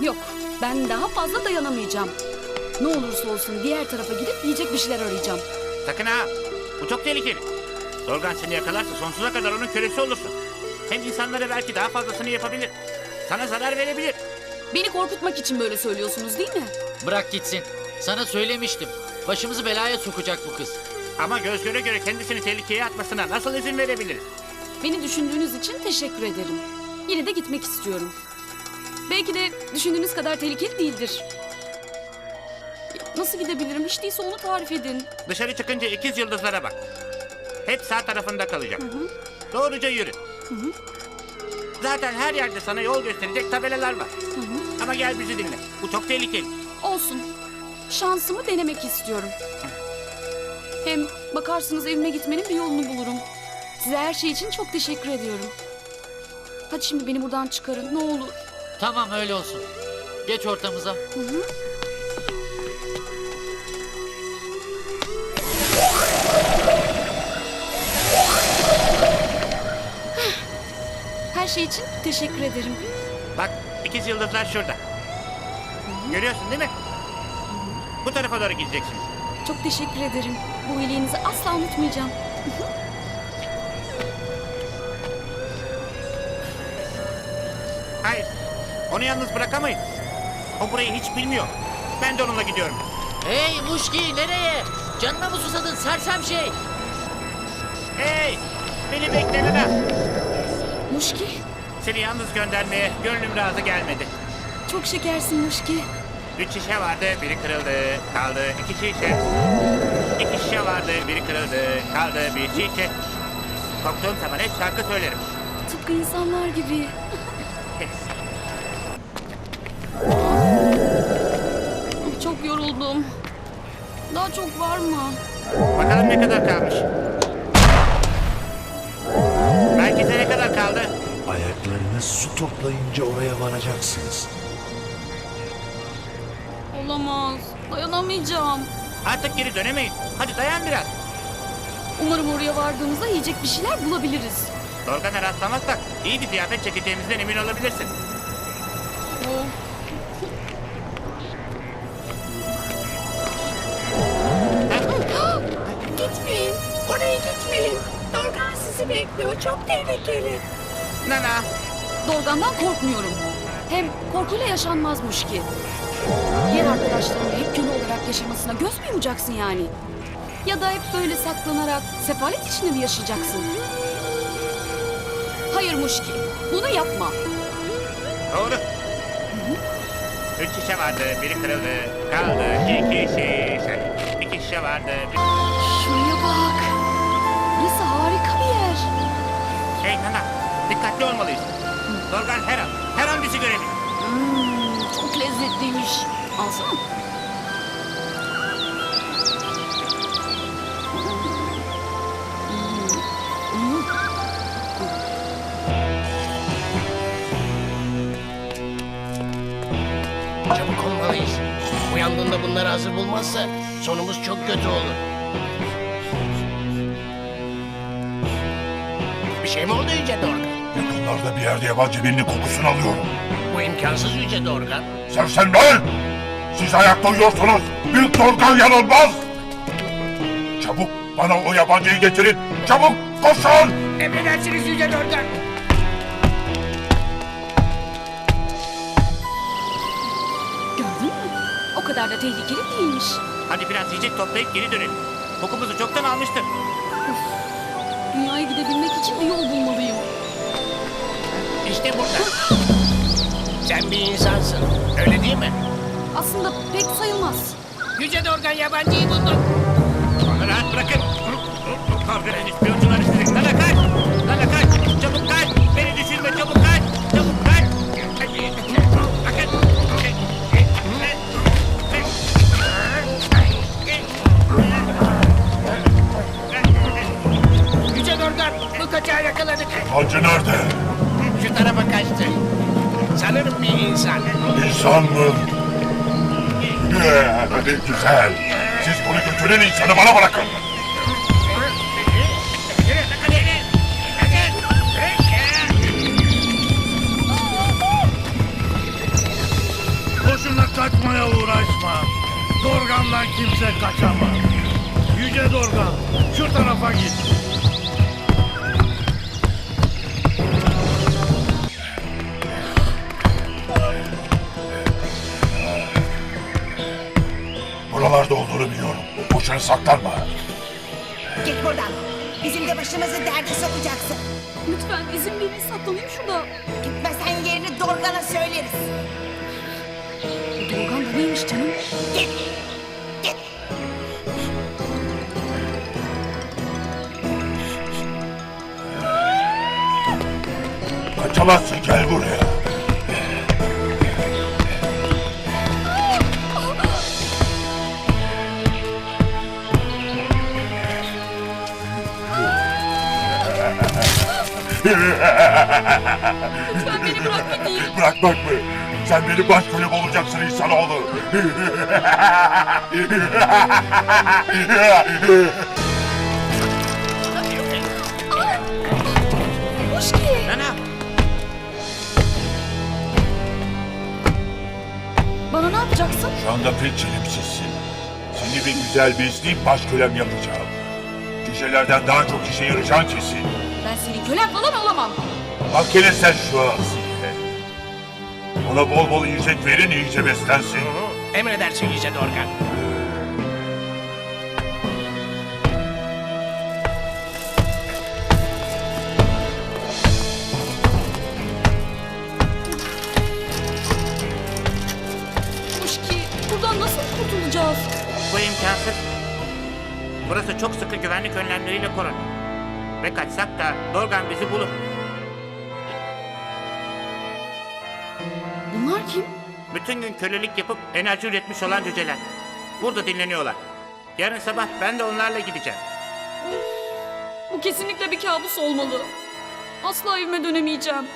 Yok, ben daha fazla dayanamayacağım. Ne olursa olsun diğer tarafa gidip yiyecek bir şeyler arayacağım. Sakın ha. Bu çok tehlikeli. Dorgan seni yakalarsa sonsuza kadar onun kölesi olursun. Hem insanlara belki daha fazlasını yapabilir. Sana zarar verebilir. Beni korkutmak için böyle söylüyorsunuz değil mi? Bırak gitsin. Sana söylemiştim. Başımızı belaya sokacak bu kız. Ama göz göre göre kendisini tehlikeye atmasına nasıl izin verebiliriz? Beni düşündüğünüz için teşekkür ederim. Yine de gitmek istiyorum. Belki de düşündüğünüz kadar tehlikeli değildir. Nasıl gidebilirim? Hiç değilse onu tarif edin. Dışarı çıkınca ikiz yıldızlara bak. Hep sağ tarafında kalacak. Doğruca yürü. Zaten her yerde sana yol gösterecek tabelalar var. Ama gel bizi dinle. Bu çok tehlikeli. Olsun. Şansımı denemek istiyorum. Hem bakarsınız evime gitmenin bir yolunu bulurum. Size her şey için çok teşekkür ediyorum. Hadi şimdi beni buradan çıkarın ne olur. Tamam öyle olsun. Geç ortamıza. Her şey için teşekkür ederim. Bak ikiz yıldızlar şurada. Görüyorsun değil mi? Bu tarafa doğru gideceksin. Çok teşekkür ederim. Bu iyiliğinizi asla unutmayacağım. Hayır. Onu yalnız bırakamayız. O burayı hiç bilmiyor. Ben de onunla gidiyorum. Hey Muşki nereye? Canına mı susadın sersem şey? Hey! Beni bekle Nana. Muşki, Seni yalnız göndermeye gönlüm razı gelmedi. çok şekersin Muşki. Üç şişe vardı, biri kırıldı, kaldı iki şişe. İki şişe vardı, biri kırıldı, kaldı bir şişe. Korktuğum zaman hep şarkı söylerim. Tıpkı insanlar gibi. Çok yoruldum. Daha çok var mı? Bakalım ne kadar kalmış. Belki ne kadar kaldı? Ayaklarınız su toplayınca oraya varacaksınız. Olamaz. Dayanamayacağım. Artık geri dönemeyiz. Hadi dayan biraz. Umarım oraya vardığımızda yiyecek bir şeyler bulabiliriz. Dorgan'a rastlamazsak iyi bir ziyafet çekeceğimizden emin olabilirsin. Of. Oraya gitmeyin. Dorgan sizi bekliyor. Çok tehlikeli. Nana, Dorgan'dan korkmuyorum. Hem korkuyla yaşanmazmış ki. Diğer arkadaşlarının hep köle olarak yaşamasına göz mü yumacaksın yani? Ya da hep böyle saklanarak sefalet içinde mi yaşayacaksın? Hayır Muşki, bunu yapma. doğru. Üç şişe vardı, biri kırıldı, kaldı iki şişe. İki şişe vardı. Bir... dikkatli olmalıyız. Dorgan her an, her an bizi görebilir. Hmm, çok lezzetliymiş. Alsana. Çabuk olmalıyız. Uyandığında bunları hazır bulmazsa sonumuz çok kötü olur. Bir şey mi oldu Yüce Dorgan? Yakınlarda bir yerde yabancı birinin kokusunu alıyorum. Bu imkansız Yüce Dorgan. Sersemler! Siz ayakta uyuyorsunuz. Büyük Dorgan yanılmaz. Çabuk bana o yabancıyı getirin. Çabuk koşun! Emredersiniz Yüce Dorgan. Gördün mü? O kadar da tehlikeli değilmiş. Hadi biraz yiyecek toplayıp geri dönelim. Kokumuzu çoktan almıştır. Dünyaya gidebilmek için bir yol bulmalıyım. İşte burada. Sen bir insansın. Öyle değil mi? Aslında pek sayılmaz. Yüce Dorgan yabancıyı buldu. Onu rahat bırakın. İspiyoncuları sizi. Nana kaç! Nana kaç! Çabuk kaç! Beni düşürme çabuk kaç! Mı? Ee, güzel. Siz bunu götüren insanı bana bırakın. Kaçmaya uğraşma. Dorgan'dan kimse kaçamaz. Yüce Dorgan, şu tarafa git. Buralarda olduğunu biliyorum. Boşuna saklanma. Git buradan. Bizim de başımızı derde sokacaksın. Lütfen izin verin saklanayım şurada. Gitmesen yerini Dorgan'a söyleriz. Bu Dorgan da neymiş canım? Git. Git. Kaçamazsın gel buraya. Lütfen beni bırak gideyim. Bırakmak mı? Sen benim başkolum olacaksın insanoğlu. Nana. Bana ne yapacaksın? Şu anda pek çelimsizsin. Seni bir güzel besleyip başkölem yapacağım. Cücelerden daha çok işe yarayacağın kesin. Ben senin kölen falan olamam. Bak hele sen şu Asiye. Ona bol bol yiyecek verin iyice beslensin. Emredersin Yüce Dorgan. Muşki buradan nasıl kurtulacağız? Bu imkansız. Burası çok sıkı güvenlik önlemleriyle korunuyor. Ve kaçsak da Dorgan bizi bulur. Bunlar kim? Bütün gün kölelik yapıp enerji üretmiş olan cüceler. Burada dinleniyorlar. Yarın sabah ben de onlarla gideceğim. Bu kesinlikle bir kabus olmalı. Asla evime dönemeyeceğim.